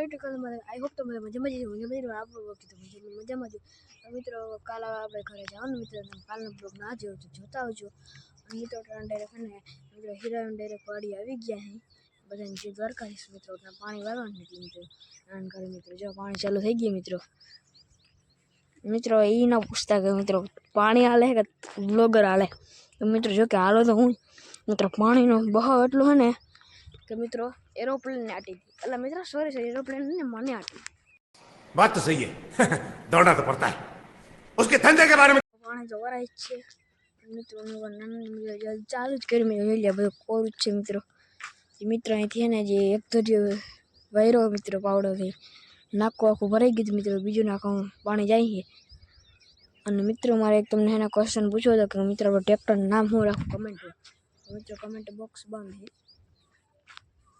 YouTube I hope તમે મજામાં જ મજામાં જ આપણું વખત તો મજામાં મિત્રો કાલ આપણે ઘરે જવાનું મિત્રો કાલનો બ્લોગ ના જોયો તો જોતા આવજો. અને મિત્રો ટ્રાન ડાયરેક્ટ અને મિત્રો હીરા ડાયરેક્ટ વાડી આવી ગયા હે બધાને જે દ્વારકાધીશ મિત્રો પાણી વાળવાનું એટલે મિત્રો રાન કરે મિત્રો, જો પાણી ચાલુ થઈ ગયું મિત્રો. મિત્રો એ ના પૂછતા કે મિત્રો પાણી હાલે કે બ્લોગર હાલે તો મિત્રો જો કે હાલો તો હું. મિત્રો પાણીનો બહાવ એટલો હે ને કે મિત્રો એરોપ્લેનને આટી હતી એટલે મિત્રો સોરી સોરી એરોપ્લેન ને મને આટી बात तो सही है दौड़ना तो पड़ता है उसके धंधे के बारे में પાણી તો વરાય જ છે મિત્રો નાનું ચાલુ જ કરી મેં જોઈ લે બધું કોરું જ છે મિત્રો એ મિત્ર અહીંથી છે ને જે એક ધર્યો વૈરો મિત્રો પાવડોથી નાખું આખું ભરાઈ ગયું હતું મિત્રો બીજું નાખું પાણી જાય છે અને મિત્રો મારે એક તમને એના ક્વેશ્ચન પૂછ્યો હતો કે મિત્રો આપણું ટ્રેક્ટરનું નામ શું રાખું કમેન્ટમાં મિત્રો કમેન્ટ બોક્સ બંધ છે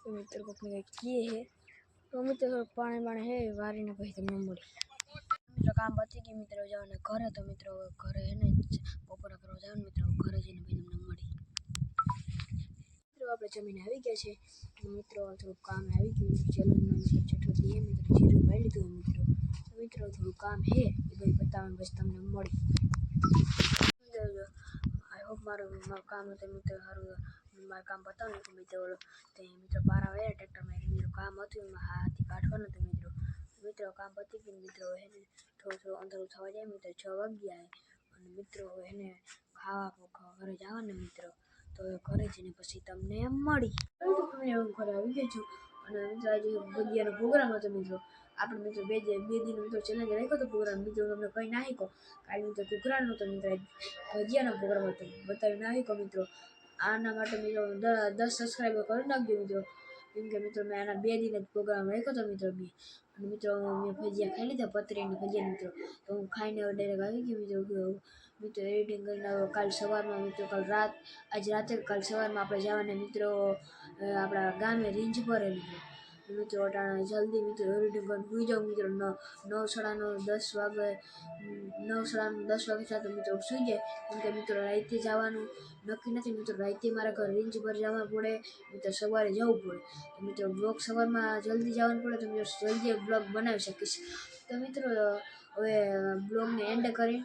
તો મિત્રો કોઈકને કંઈક કીએ હે તો મિત્રો પાણી પાણી હે, વારીને પછી તમને મળી મિત્રો, કામ પતી ગયું, મિત્રો જાઓ ને ઘરે. તો મિત્રો ઘરે હે ને, બપોરા કરવા જાવ ને મિત્રો ઘરે જઈને પછી તમને મળી મિત્રો, આપણે જમીને આવી ગયા છે. મિત્રો થોડુંક કામ આવી ગયું. મિત્રો મિત્રો છઠ્ઠો દઈએ મિત્રો જીરું પાઈ લીધું મિત્રો. મિત્રો થોડું કામ હે, એ ભાઈ બતાવવાનું પછી તમને મળી હોપ મારું મારું કામ હતું મિત્રો સારું મારું કામ બતાવું કે મિત્રો, તે મિત્રો પારા વયા ટ્રેક્ટરમાં મિત્રો કામ હતું, એમાં હાથી કાઢવાનું હતું મિત્રો. મિત્રો, કામ પતી ગયું મિત્રો એને થોડું થોડું અંધારું થવા જાય મિત્રો, છ વાગ્યા અને મિત્રો એને ખાવા ઘરે જવાના મિત્રો. તો ઘરે જઈને પછી તમને મળી તમને ઘરે આવી ગઈ છું. અને મિત્રો આજે ભજીયાનો પ્રોગ્રામ હતો મિત્રો. આપણે મિત્રો બે જે બે દિન મિત્રો ચેલેન્જ રાખ્યો હતો પ્રોગ્રામ મિત્રો તમને કંઈ ના શીખો. કાલે મિત્રો કુકરાનો હતો મિત્રો ભજીયાનો પ્રોગ્રામ હતો. બતાવી ના શીખો મિત્રો. આના માટે મિત્રો દસ સબસ્ક્રાઈબર કરી નાખજો મિત્રો. કેમ કે મિત્રો મેં આના બે દિન જ પ્રોગ્રામ રાખ્યો હતો મિત્રો બી. અને મિત્રો મેં ભજીયા ખાઈ લીધા પતરી અને ભજીયા મિત્રો. તો હું ખાઈને હવે ડાયરેક્ટ આવી ગયો મિત્રો. મિત્રો એડિટિંગ કરીને કાલ સવારમાં મિત્રો, કાલ રાત આજ રાતે કાલ સવારમાં આપણે જવાના મિત્રો આપણા ગામે રીંજ પર મિત્રો. મિત્રો અટાણે જલ્દી મિત્રો એડિટિંગ પર સુઈ જાઉં મિત્રો. નવ નવ સાડા દસ વાગે, નવ સાડા દસ વાગે સાથે મિત્રો સુઈ જાય. કેમ કે મિત્રો રાતે જવાનું નક્કી નથી. મિત્રો રાતે મારા ઘર રેન્જ પર જવા પડે. મિત્રો સવારે જવું પડે. તો મિત્રો બ્લોગ સવારમાં જલ્દી જવાનું પડે તો મિત્રો જલ્દી બ્લોગ બનાવી શકીશ. તો મિત્રો, હવે બ્લોગને એન્ડ કરી.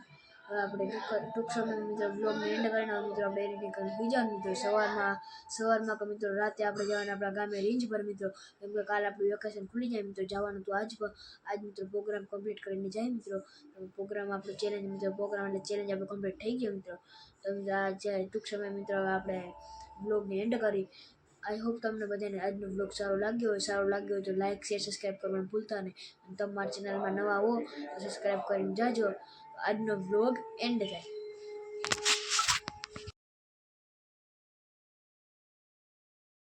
હવે આપણે ટૂંક સમય મિત્રો બ્લોગને એન્ડ કરીને મિત્રો આપણે એડિટિંગ કરીને બીજા મિત્રો સવારમાં સવારમાં કે મિત્રો રાતે આપણે જવાના આપણા ગામે રેન્જ પર મિત્રો, કેમ કે કાલે આપણું વેકેશન ખુલી જાય મિત્રો, જવાનું તો આજ પણ આજ મિત્રો પ્રોગ્રામ કમ્પ્લીટ કરીને જાય મિત્રો. પ્રોગ્રામ આપણો ચેલેન્જ મિત્રો પ્રોગ્રામ એટલે ચેલેન્જ આપણો કમ્પ્લીટ થઈ ગયો મિત્રો. તો મિત્રો આ ટૂંક સમય મિત્રો આપણે બ્લોગને એન્ડ કરી. આઈ હોપ તમને બધાને આજનો બ્લોગ સારો લાગ્યો હોય. સારો લાગ્યો હોય તો લાઇક શેર સબસ્ક્રાઈબ કરવાનું ભૂલતા નહીં. અને તમારા ચેનલમાં નવા હો સબસ્ક્રાઈબ કરીને જાજો. આજનો વ્લોગ એન્ડ થાય.